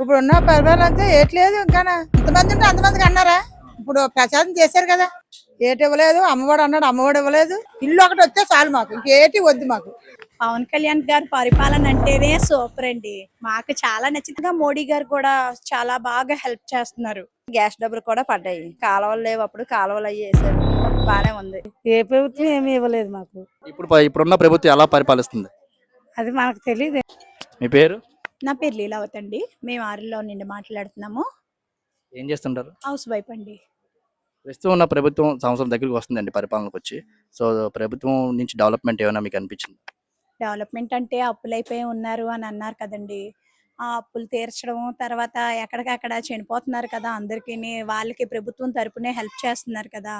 ఇప్పుడు ఉన్న పరిపాలన అంతా ఏట్లేదు ఇంకా ఇంతమంది ఉంటే అంతమందికి అన్నారా? ఇప్పుడు ప్రచారం చేశారు కదా. ఏటి ఇవ్వలేదు అమ్మఒడు అన్నాడు అమ్మఒడు ఇవ్వలేదు. ఇల్లు ఒకటి వస్తే చాలు మాకు ఇంకేటి వద్దు మాకు. పవన్ కళ్యాణ్ గారి పరిపాలన అంటేనే సూపర్ అండి. మాకు చాలా నచ్చిందిగా మోడీ గారు కూడా చాలా బాగా హెల్ప్ చేస్తున్నారు. గ్యాస్ డబ్బులు కూడా పడ్డాయి. కాలువలు లేవు అప్పుడు కాలువలు అవి వేసారు. బానే ఉంది. ఏ ప్రభుత్వం ఏమీ ఇవ్వలేదు మాకు. ఇప్పుడు ఇప్పుడున్న ప్రభుత్వం ఎలా పరిపాలిస్తుంది? అది మనకు తెలియదు. మీ పేరు? నా పేరు లీలావత్ అండి. మేము ఆరిలో నుండి మాట్లాడుతున్నాము. ఏం చేస్తుంటారు? హౌస్ వైఫ్ అండి. ప్రస్తుతం ఉన్న ప్రభుత్వం సంవత్సరం దగ్గరికి వస్తుందండి పరిపాలనకు వచ్చి. సో ప్రభుత్వం నుంచి డెవలప్మెంట్ ఏమైనా మీకు అనిపించింది? డెవలప్మెంట్ అంటే అప్పులు అయిపోయి ఉన్నారు అని అన్నారు కదండి. ఆ అప్పులు తీర్చడం తర్వాత ఎక్కడికక్కడ చనిపోతున్నారు కదా అందరికీ వాళ్ళకి ప్రభుత్వం తరపునే హెల్ప్ చేస్తున్నారు కదా.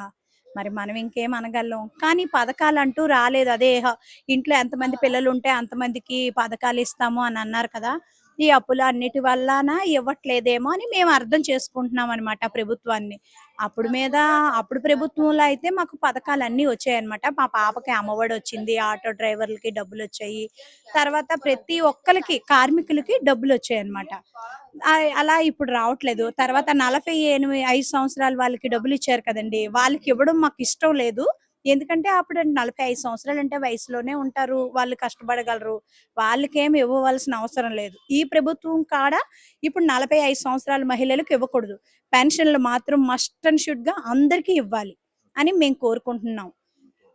మరి మనం ఇంకేం అనగలం. కానీ పథకాలు అంటూ రాలేదు. అదే హ- ఇంట్లో ఎంతమంది పిల్లలు ఉంటే అంతమందికి పథకాలు ఇస్తాము అని అన్నారు కదా. ఈ అప్పులు అన్నిటి వల్లన ఇవ్వట్లేదేమో అని మేము అర్థం చేసుకుంటున్నాం అనమాట ప్రభుత్వాన్ని. అప్పుడు మీద అప్పుడు ప్రభుత్వంలో అయితే మాకు పథకాలు అన్ని వచ్చాయన్నమాట. మా పాపకి అమ్మఒడి వచ్చింది ఆటో డ్రైవర్లకి డబ్బులు వచ్చాయి. తర్వాత ప్రతి ఒక్కరికి కార్మికులకి డబ్బులు వచ్చాయన్నమాట. అలా ఇప్పుడు రావట్లేదు. తర్వాత నలభై ఎనిమిది ఐదు సంవత్సరాల వాళ్ళకి డబ్బులు ఇచ్చారు కదండి. వాళ్ళకి ఇవ్వడం మాకు ఇష్టం లేదు. ఎందుకంటే అప్పుడు నలభై ఐదు సంవత్సరాలు అంటే వయసులోనే ఉంటారు వాళ్ళు కష్టపడగలరు వాళ్ళకేం ఇవ్వవలసిన అవసరం లేదు. ఈ ప్రభుత్వం కాడ ఇప్పుడు నలభై ఐదు సంవత్సరాల మహిళలకు ఇవ్వకూడదు. పెన్షన్లు మాత్రం మస్ట్ అండ్ షుడ్గా అందరికీ ఇవ్వాలి అని మేము కోరుకుంటున్నాం.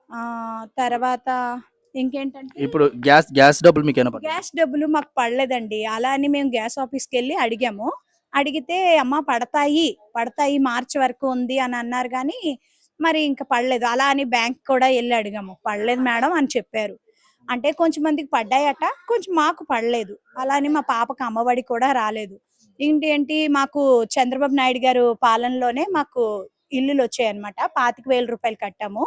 ఆ తర్వాత ఇంకేంటంటే ఇప్పుడు గ్యాస్ గ్యాస్ డబ్బులు మీకు? గ్యాస్ డబ్బులు మాకు పడలేదండి. అలా అని మేము గ్యాస్ ఆఫీస్కి వెళ్ళి అడిగాము. అడిగితే అమ్మ పడతాయి పడతాయి మార్చి వరకు ఉంది అని అన్నారు కానీ మరి ఇంకా పడలేదు. అలా అని బ్యాంక్ కూడా వెళ్ళి అడిగాము. పడలేదు మేడం అని చెప్పారు. అంటే కొంచెం మందికి పడ్డాయట. కొంచెం మాకు పడలేదు. అలా అని మా పాపకు అమ్మఒడి కూడా రాలేదు. ఏంటి ఏంటి మాకు చంద్రబాబు నాయుడు గారు పాలనలోనే మాకు ఇల్లులు వచ్చాయన్నమాట. పాతిక వేల రూపాయలు కట్టాము.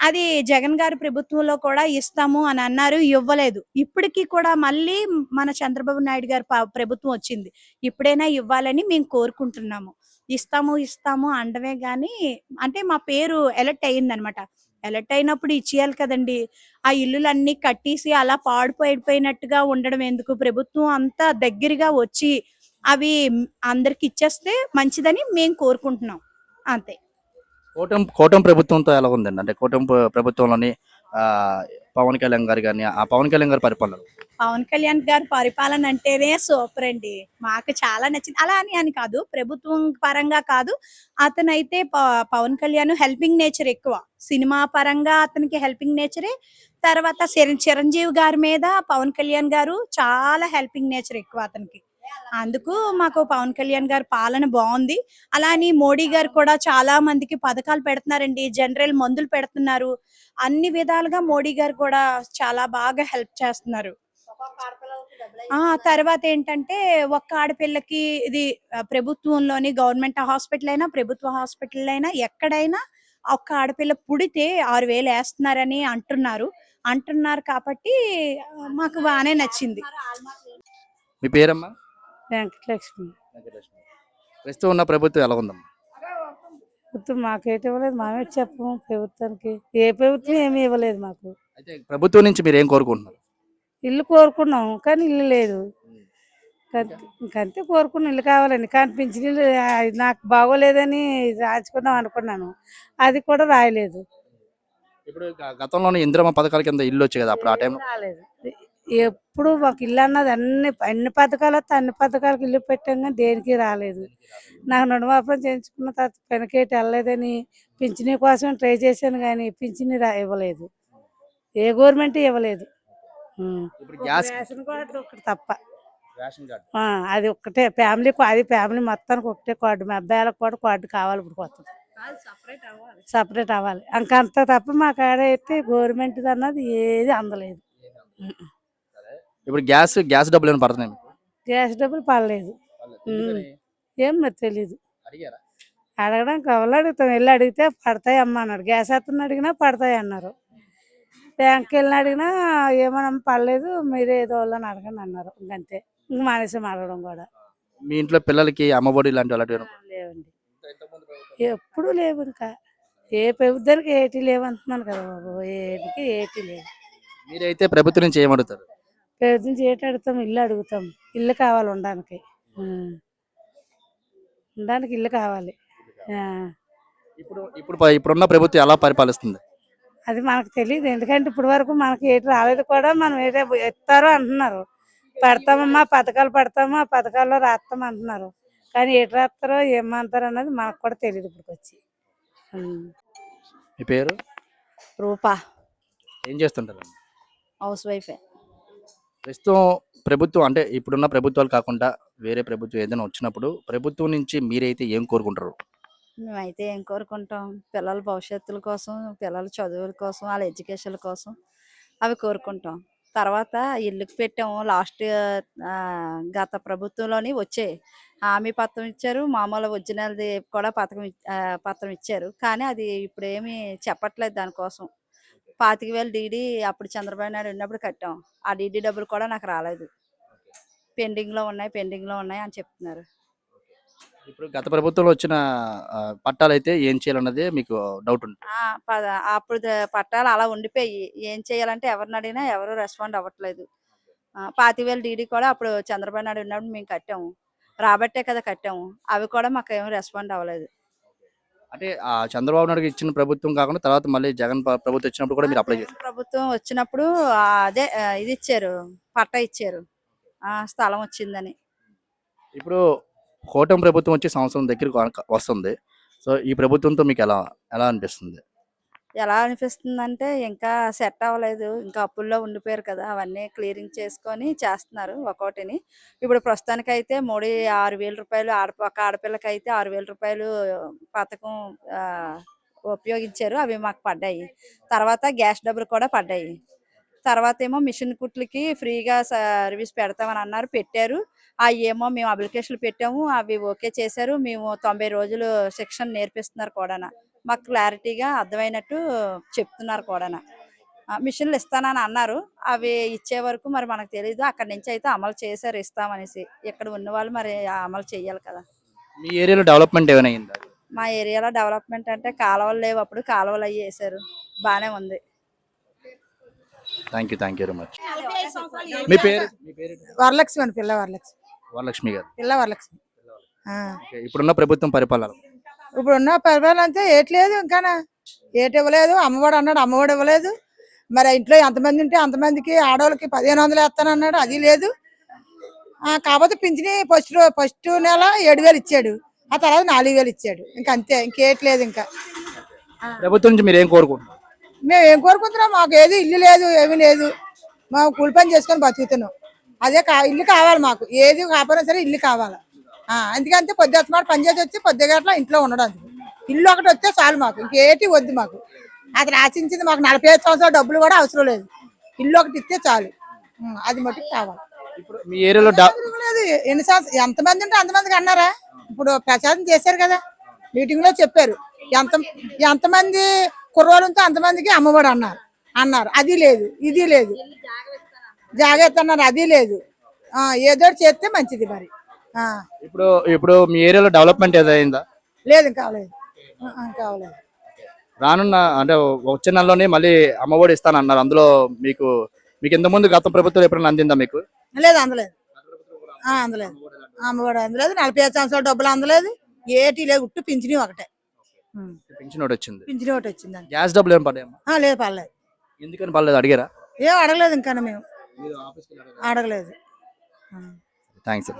అది జగన్ గారి ప్రభుత్వంలో కూడా ఇస్తాము అని అన్నారు ఇవ్వలేదు. ఇప్పటికీ కూడా మళ్ళీ మన చంద్రబాబు నాయుడు గారి ప్రభుత్వం వచ్చింది. ఇప్పుడైనా ఇవ్వాలని మేము కోరుకుంటున్నాము. ఇస్తాము ఇస్తాము అండమే కానీ అంటే మా పేరు ఎలర్ట్ అయ్యిందనమాట. ఎలర్ట్ అయినప్పుడు ఇచ్చేయాలి కదండి. ఆ ఇల్లులన్నీ కట్టేసి అలా పాడిపోయిపోయినట్టుగా ఉండడం ఎందుకు? ప్రభుత్వం అంతా దగ్గరగా వచ్చి అవి అందరికి ఇచ్చేస్తే మంచిదని మేము కోరుకుంటున్నాం. అంతే. కూటమి కూటమి ప్రభుత్వంతో ఎలా ఉందండి? అంటే కూటమి ప్రభుత్వంలోని ఆ, పవన్ కళ్యాణ్ గారు కానీ ఆ పవన్ కళ్యాణ్ గారి పరిపాలన? పవన్ కళ్యాణ్ గారి పరిపాలన అంటేనే సూపర్ అండి. మాకు చాలా నచ్చింది. అలా అని అని కాదు. ప్రభుత్వం పరంగా కాదు. అతనైతే ప- పవన్ కళ్యాణ్ హెల్పింగ్ నేచర్ ఎక్కువ. సినిమా పరంగా అతనికి హెల్పింగ్ నేచరే. తర్వాత చిరం- చిరంజీవి గారి మీద పవన్ కళ్యాణ్ గారు చాలా హెల్పింగ్ నేచర్ ఎక్కువ అతనికి. అందుకు మాకు పవన్ కళ్యాణ్ గారి పాలన బాగుంది. అలా అని మోడీ గారు కూడా చాలా మందికి పథకాలు పెడుతున్నారండి. జనరల్ మందులు పెడుతున్నారు. అన్ని విధాలుగా మోడీ గారు కూడా చాలా బాగా హెల్ప్ చేస్తున్నారు. ఆ తర్వాత ఏంటంటే ఒక్క ఆడపిల్లకి ఇది ప్రభుత్వంలోని గవర్నమెంట్ హాస్పిటల్ అయినా ప్రభుత్వ హాస్పిటల్ అయినా ఎక్కడైనా ఒక్క ఆడపిల్ల పుడితే ఆరు వేలు వేస్తున్నారని అంటున్నారు. అంటున్నారు కాబట్టి మాకు బాగానే నచ్చింది. మీ పేరమ్మా? వెంకటలక్ష్మి. ప్రస్తుతం ఉన్న ప్రభుత్వం ఎలా ఉందమ్మా? ప్రభుత్వం మాకేటి ఇవ్వలేదు మేమే చెప్పము ప్రభుత్వానికి. ఏ ప్రభుత్వం ఏమీ ఇవ్వలేదు మాకు. అయితే ప్రభుత్వం నుంచి మీరు ఏం కోరుకుంటున్నారు? ఇల్లు కోరుకున్నాం కానీ ఇల్లు లేదు. ఇంకంతే- ఇంకంతే కోరుకున్నాం ఇల్లు కావాలని. కానీ పింఛన్ ఇల్లు ఆ, నాకు బాగోలేదని రాయించుకుందాం అనుకున్నాను. అది కూడా రాయలేదు. ఇప్పుడు గ- గతంలోనే ఇందిరమ్మ పథకాల కింద ఇల్లు వచ్చాయి కదా అప్పుడు ఆ టైంలో? రాలేదు. ఎప్పుడు మాకు ఇల్లు అన్నది అన్ని అన్ని పథకాలు వస్తే అన్ని పథకాలకు ఇల్లు పెట్టాం కానీ దేనికి రాలేదు. నాకు నడుమాపం చేయించుకున్న తర్వాత పెనకేటి వెళ్ళలేదని పింఛనీ కోసం ట్రై చేశాను కానీ పింఛనీ రా ఇవ్వలేదు. ఏ గవర్నమెంట్ ఇవ్వలేదు. ఉం. ఇప్పుడు గ్యాస్ రేషన్ కార్డు ఒకటి తప్ప. Ration card. ఆ, అది ఒక్కటే ఫ్యామిలీ అది ఫ్యామిలీ మొత్తానికి ఒకటే కార్డు. మా అబ్బాయిలకు కూడా కార్డు కావాలి ఇప్పుడు కొత్తది. సపరేట్ అవ్వాలి. ఇంకా అంత తప్ప మా కాడ అయితే గవర్నమెంట్ అన్నది ఏది అందలేదు. ఇప్పుడు గ్యాస్ గ్యాస్ డబ్బులు ఏమైనా పడుతున్నాయి మీకు? గ్యాస్ డబ్బులు పడలేదు. ఎందుకని? ఏం మరి తెలీదు. అడిగారా? అడగడం కవలు అడుగుతాం. వెళ్ళి అడిగితే పడతాయి అమ్మ అన్నాడు. గ్యాస్ అతను అడిగినా పడతాయి అన్నారు. బ్యాంక్ వెళ్ళి అడిగినా ఏమన్నా పడలేదు. మీరే ఏదో వాళ్ళని అడగండి అన్నారు. ఇంకంతే. ఇంక మానేసాం అడగడం కూడా. మీ ఇంట్లో పిల్లలకి అమ్మఒడి ఇలాంటి అలాంటివి ఏమైనా లేవండి. ఎప్పుడు లేవు ఇంకా. ఏ ప్రభుత్వానికి ఏటి లేవు అంటున్నాను కదా బాబు. ఏటికి ఏటి లేవు మీరైతే ప్రభుత్వం నుంచి ఏమడుగుతారు ప్రభుత్వం ఏటి అడుగుతాం ఇల్లు అడుగుతాం. ఇల్లు కావాలి ఉండడానికి. ఉండడానికి ఇల్లు కావాలి. ఆ. ఇప్పుడు ఇప్పుడు ఇప్పుడున్న ప్రభుత్వం ఎలా పరిపాలిస్తుంది? అది మనకు తెలియదు ఎందుకంటే ఇప్పటి వరకు మనకి ఏటి రాలేదు కూడా మనం ఏదో ఇస్తారు అంటున్నారు. పెడతామమ్మా పథకాలు పెడతామా పథకాల్లో రాస్తాం అంటున్నారు. కానీ ఏటి రాస్తారో ఏమంటారో అన్నది మనకు కూడా తెలియదు ఇప్పుడు వచ్చి. మీ పేరు? రూపా. ఏం చేస్తుంటారు? హౌస్ వైఫే. ప్రస్తుతం ప్రభుత్వం అంటే ఇప్పుడున్న ప్రభుత్వాలు కాకుండా వేరే ప్రభుత్వం ఏదైనా వచ్చినప్పుడు ప్రభుత్వం నుంచి మీరైతే ఏం కోరుకుంటారు? మేమైతే ఏం కోరుకుంటాం? పిల్లల భవిష్యత్తుల కోసం పిల్లల చదువుల కోసం వాళ్ళ ఎడ్యుకేషన్ కోసం అవి కోరుకుంటాం. తర్వాత ఇల్లుకి పెట్టాము. లాస్ట్ గత ప్రభుత్వంలోని వచ్చే హామీ పత్రం ఇచ్చారు. మామూలు ఒరిజినల్ది కూడా పథకం పత్రం ఇచ్చారు. కానీ అది ఇప్పుడు ఏమీ చెప్పట్లేదు దానికోసం. పాతిక వేలు డీడీ అప్పుడు చంద్రబాబు నాయుడు ఉన్నప్పుడు కట్టాం. ఆ డీడీ డబ్బులు కూడా నాకు రాలేదు. పెండింగ్లో ఉన్నాయి పెండింగ్లో ఉన్నాయి అని చెప్తున్నారు. ఇప్పుడు గత ప్రభుత్వంలో వచ్చిన పట్టాలు అయితే ఏం చేయాలన్నదే మీకు డౌట్ ఉంది అప్పుడు పట్టాలు అలా ఉండిపోయి ఏం చేయాలంటే ఎవరిని అడిగినా ఎవరు రెస్పాండ్ అవ్వట్లేదు. ఆ, పాతిక వేలు డీడీ కూడా అప్పుడు చంద్రబాబు నాయుడు ఉన్నప్పుడు మేము కట్టాము. రాబట్టే కదా కట్టాము. అవి కూడా మాకు ఏమి రెస్పాండ్ అవ్వలేదు. అంటే ఆ చంద్రబాబు నాయుడు ఇచ్చిన ప్రభుత్వం కాకుండా తర్వాత మళ్ళీ జగన్ ప- ప్రభుత్వం వచ్చినప్పుడు కూడా మీరు అప్లై చేశారు ప్రభుత్వం వచ్చినప్పుడు ఆ, అదే ఆ, ఇది ఇచ్చారు పట్టా ఇచ్చారు. ఆ, స్థలం వచ్చిందని. ఇప్పుడు కూటమి ప్రభుత్వం వచ్చి సంవత్సరం దగ్గరికి వన- వస్తుంది. సో ఈ ప్రభుత్వంతో మీకు ఎలా ఎలా అనిపిస్తుంది? ఎలా అనిపిస్తుందంటే ఇంకా సెట్ అవ్వలేదు. ఇంకా అప్పుల్లో ఉండిపోయారు కదా అవన్నీ క్లియరింగ్ చేసుకొని చేస్తున్నారు ఒక్కోటిని. ఇప్పుడు ప్రస్తుతానికి అయితే మోడీ ఆరు వేల రూపాయలు ఆడ ఒక ఆడపిల్లకి అయితే ఆరు వేల రూపాయలు పథకం ఉపయోగించారు. అవి మాకు పడ్డాయి. తర్వాత గ్యాస్ డబ్బులు కూడా పడ్డాయి. తర్వాత ఏమో మిషన్ కుట్లకి ఫ్రీగా సర్వీస్ పెడతామని అన్నారు పెట్టారు. అవి ఏమో మేము అప్లికేషన్లు పెట్టాము అవి ఓకే చేశారు. మేము తొంభై రోజులు శిక్షణ నేర్పిస్తున్నారు కూడా మాకు క్లారిటీగా అర్థమైనట్టు చెప్తున్నారు కూడా మిషన్లు ఇస్తానని అన్నారు. అవి ఇచ్చే వరకు మరి మనకు తెలియదు అక్కడి నుంచి అయితే అమలు చేశారు ఇస్తామనేసి. ఇక్కడ ఉన్న వాళ్ళు మరి అమలు చేయాలి కదా. మీ ఏరియాలో డెవలప్మెంట్ ఏమైనా మా ఏరియాలో డెవలప్మెంట్ అంటే కాలువలు లేవు అప్పుడు కాలువలు అవి వేశారు. బాగానే ఉంది. Thank you thank you very much మీ పేరు? మీ పేరు? వరలక్ష్మి అని పిల్ల వరలక్ష్మి. వరలక్ష్మి గారు. పిల్ల వరలక్ష్మి. ఆ. ఓకే, ఇప్పుడున్న ప్రభుత్వం పరిపాలన? ఇప్పుడు ఉన్న పరిపాలన అంతా ఏట్లేదు ఇంకా ఏటి ఇవ్వలేదు అమ్మఒడు అన్నాడు అమ్మఒడు ఇవ్వలేదు. మరి ఇంట్లో ఎంతమంది ఉంటే అంతమందికి ఆడవాళ్ళకి పదిహేను వందలు వేస్తానన్నాడు అది లేదు. ఆ, కాకపోతే పింఛని ఫస్ట్ ఫస్ట్ నెల ఏడు వేలు ఇచ్చాడు. ఆ తర్వాత నాలుగు వేలు ఇచ్చాడు. ఇంకా అంతే ఇంకేట్లేదు ఇంకా. ప్రభుత్వం నుంచి మీరు ఏం కోరుకుంటున్నారు? మేము ఏం కోరుకుంటున్నాం? మాకు ఏది ఇల్లు లేదు ఏమీ లేదు. మేము కూలి పని చేసుకొని బతుకుతున్నాం. అదే కా ఇల్లు కావాలి మాకు. ఏది కాకపోయినా సరే ఇల్లు కావాలి. ఆ, అందుకంతే పొద్దుట మాట పని చేసి వచ్చి పొద్దుగట్ల ఇంట్లో ఉండడం. ఇల్లు ఒకటి వస్తే చాలు మాకు. ఇంకేటి వద్దు మాకు. అతను ఆశించింది మాకు నలభై ఐదు సంవత్సరాల డబ్బులు కూడా అవసరం లేదు. ఇల్లు ఒకటి ఇస్తే చాలు. అది మటుకు కావాలి. ఇప్పుడు మీ ఏరియాలో ఎన్ని సంవత్సరం ఎంతమంది ఉంటే అంతమందికి అన్నారా? ఇప్పుడు ప్రచారం చేశారు కదా. మీటింగ్లో చెప్పారు. ఎంత ఎంతమంది కుర్రోళ్ళు ఉంటే అంతమందికి అమ్మఒడు అన్నారు. అన్నారు. అది లేదు ఇది లేదు. జాగ్రత్త అన్నారు అది లేదు. ఆ, ఏదో చేస్తే మంచిది మరి. ఆ, ఇప్పుడు ఇప్పుడు మీ ఏరియాలో డెవలప్మెంట్ ఏదైందా? లేదు ఇంకా అవలేదు రానున్న అంటే వచ్చే నెలలోనే మళ్ళీ అమ్మఒడి ఇస్తాను అన్నారు అందులో మీకు మీకు ఇంత ముందు గత ప్రభుత్వం ఎప్పుడైనా అందిందా మీకు? లేదు అందలేదు. ఆ, అందలేదు. అమ్మఒడు అందలేదు. నలభై ఐదు సంవత్సరాల డబ్బులు అందలేదు. ఏటి లేదు ఉట్టు పింఛని ఒకటే. పెన్షన్ ఒకటి వచ్చింది. పింఛని ఒకటి వచ్చిందండి గ్యాస్ డబ్బులు ఏం పడ్డాయమ్మా ఆ, లేదు పర్లేదు ఎందుకని పర్లేదు అడిగారా? ఏం అడగలేదు ఇంకా మేము. అడగలేదు. థ్యాంక్స్